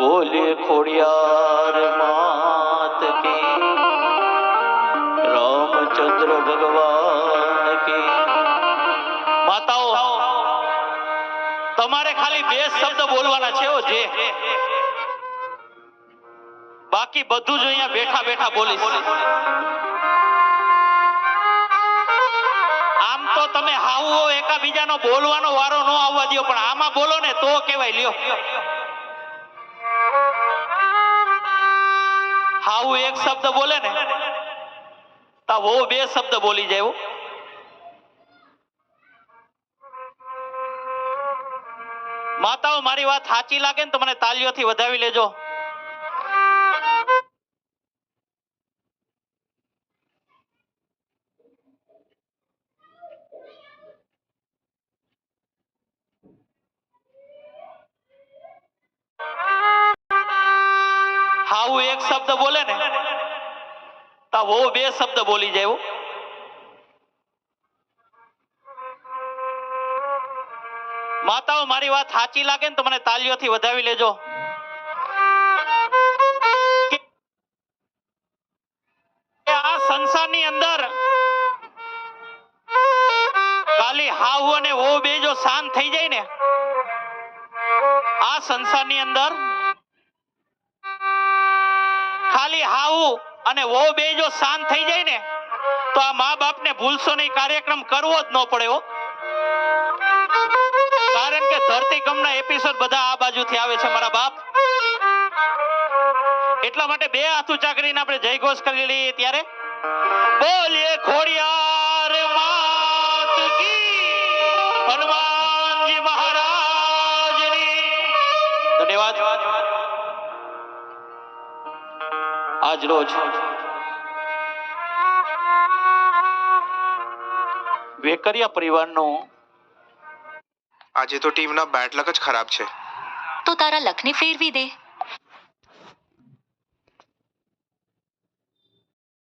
બોલે ખોડિયાર માત કે રામચંદ્ર ભગવાન કે માતાઓ તમારે ખાલી બે શબ્દ બોલવાના છે જે બાકી બધું જ અહીંયા બેઠા બેઠા બોલી આમ તો તમે હાવો એકાબીજાનો બોલવાનો વારો ન આવવા દો પણ આમાં બોલો ને તો કહેવાય લ્યો હાવું એક શબ્દ બોલે ને, તા વો બે શબ્દ બોલી જાય માતાઓ, મારી વાત સાચી લાગે ને તો મને તાલીઓથી વધાવી લેજો. હાવું એક શબ્દ બોલે ને, તા વો બે શબ્દ બોલી જાય. માતાઓ, મારી વાત સાચી લાગે ને તો મને તાલીઓથી વધાવી લેજો આ સંસારની અંદર ખાલી હાવ અને વો બે જો શાંત થઈ જાય ને, આ સંસારની અંદર ખાલી હાવું અને વો બે જો શાંત થઈ જાય ને, તો આ મા બાપને ભૂલશો નહીં, કાર્યક્રમ કરવો જ ન પડે કારણ કે ધરતીકંપના એપિસોડ બધા આ બાજુથી આવે છે, મારા બાપ. એટલા માટે બે હાથ ઊંચા કરીને આપણે જય ઘોષ કરી લઈએ ત્યારે. બોલીએ, ખોડિયાર માત કી હનુમાનજી ધન્યવાદ. આજ રોજ વેકરિયા પરિવારનું આજે તો ટીમના બેટ લક જ ખરાબ છે. તો તારા લકને ફેરવી દે.